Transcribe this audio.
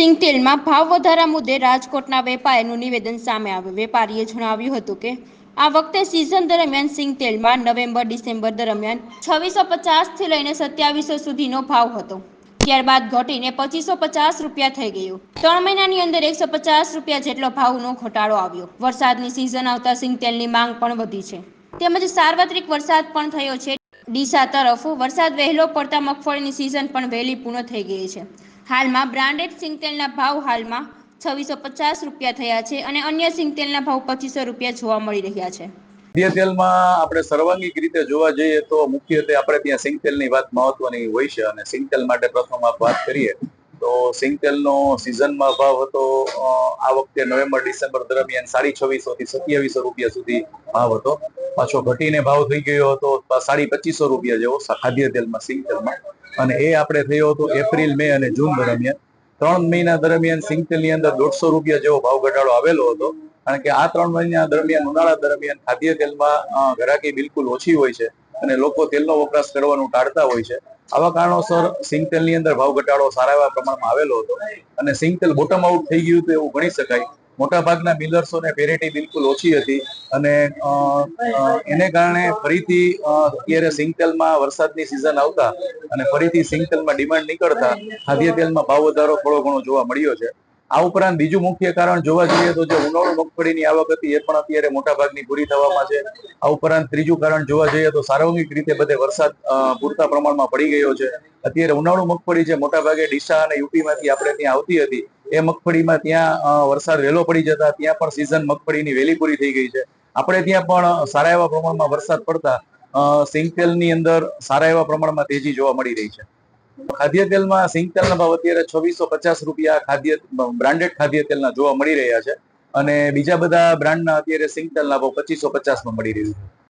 સિંગતેલમાં ભાવ વધારા મુદ્દે રાજકોટના વેપારીનું નિવેદન સામે આવ્યું. વેપારીએ જણાવ્યું હતું કે, આ વખતે સિઝન દરમિયાન સિંગતેલમાં નવેમ્બર, ડિસેમ્બર દરમિયાન છવ્વીસો પચાસથી લઈને સત્યાવીસો સુધીનો ભાવ હતો. ત્યારબાદ ઘટીને પચીસો પચાસ રૂપિયા થઈ ગયું. ત્રણ મહિનાની અંદર એકસો પચાસ રૂપિયા જેટલો ભાવનો ઘટાડો આવ્યો. વરસાદની સિઝન આવતા સિંગતેલની માંગ પણ વધી છે. તેમજ સાર્વત્રિક વરસાદ પણ થયો છે. ડીસા તરફ વરસાદ વહેલો પડતા મગફળીની સિઝન પણ વહેલી પૂર્ણ થઈ ગઈ છે. હાલમાં બ્રાન્ડેડ સિંગતેલના ભાવ હાલમાં છવ્વીસો પચાસ રૂપિયા થયા છે અને અન્ય સિંગતેલના ભાવ પચીસો રૂપિયા જોવા મળી રહ્યા છે. તેલમાં આપણે સર્વાંગિક રીતે જોવા જઈએ તો મુખ્યત્વે આપણે ત્યાં સિંગતેલની વાત મહત્વની હોય છે અને સિંગતેલ માટે પ્રથમ વાત કરીએ તો સિંગતેલનો સિઝનમાં ભાવ હતો આ વખતે નવેમ્બર, ડિસેમ્બર દરમિયાન સાડી છવ્વીસો થી સત્યાવીસો રૂપિયા સુધી ભાવ હતો. પાછો ઘટીને ભાવ થઈ ગયો હતો સાડી પચીસો રૂપિયા જેવો ખાદ્ય તેલમાં, સિંગતેલમાં. અને એ આપણે થયો હતો એપ્રિલ, મે અને જૂન દરમિયાન. ત્રણ મહિના દરમિયાન સિંગતેલની અંદર દોઢસો રૂપિયા જેવો ભાવ ઘટાડો આવેલો હતો. કારણ કે આ ત્રણ મહિના દરમિયાન, ઉનાળા દરમિયાન ખાદ્ય તેલમાં ઘરાકી બિલકુલ ઓછી હોય છે અને લોકો તેલનો વપરાશ કરવાનું ટાળતા હોય છે. આવા કારણોસર સિંગતેલની અંદર ભાવ ઘટાડો સારા એવા પ્રમાણમાં આવેલો હતો. અને સિંગતેલ બોટમ આઉટ થઈ ગયું તો એવું ગણી શકાય. મોટા ભાગના મિલર્સોને પેરેટી બિલકુલ ઓછી હતી અને એને કારણે ફરીથી અત્યારે સિંગતેલમાં વરસાદની સિઝન આવતા અને ફરીથી સિંગતેલમાં ડિમાન્ડ નીકળતા, ખાદ્ય તેલમાં ભાવ વધારો થોડો ઘણો જોવા મળ્યો છે. આ ઉપરાંત બીજું મુખ્ય કારણ જોવા જઈએ તો જે ઉનાળુ મગફળીની આવક હતી એ પણ અત્યારે મોટા ભાગની પૂરી થવામાં છે. આ ઉપરાંત ત્રીજું કારણ જોવા જઈએ તો સાર્વજનિક રીતે બધે વરસાદ પૂરતા પ્રમાણમાં પડી ગયો છે. અત્યારે ઉનાળુ મગફળી જે મોટા ભાગે ડીસા અને યુપીમાંથી આપણે ત્યાં આવતી હતી એ મગફળીમાં ત્યાં વરસાદ વહેલો પડી જતા, ત્યાં પણ સિઝન મગફળીની વહેલી પૂરી થઈ ગઈ છે. આપણે ત્યાં પણ સારા એવા પ્રમાણમાં વરસાદ પડતા સિંગતેલની અંદર સારા એવા પ્રમાણમાં તેજી જોવા મળી રહી છે. ખાદ્ય તેલમાં સિંગતેલના ભાવ અત્યારે છવ્વીસો પચાસ રૂપિયા ખાદ્ય, બ્રાન્ડેડ ખાદ્ય તેલના જોવા મળી રહ્યા છે. અને બીજા બધા બ્રાન્ડના અત્યારે સિંગતેલના ભાવ પચીસો પચાસમાં મળી રહ્યું છે.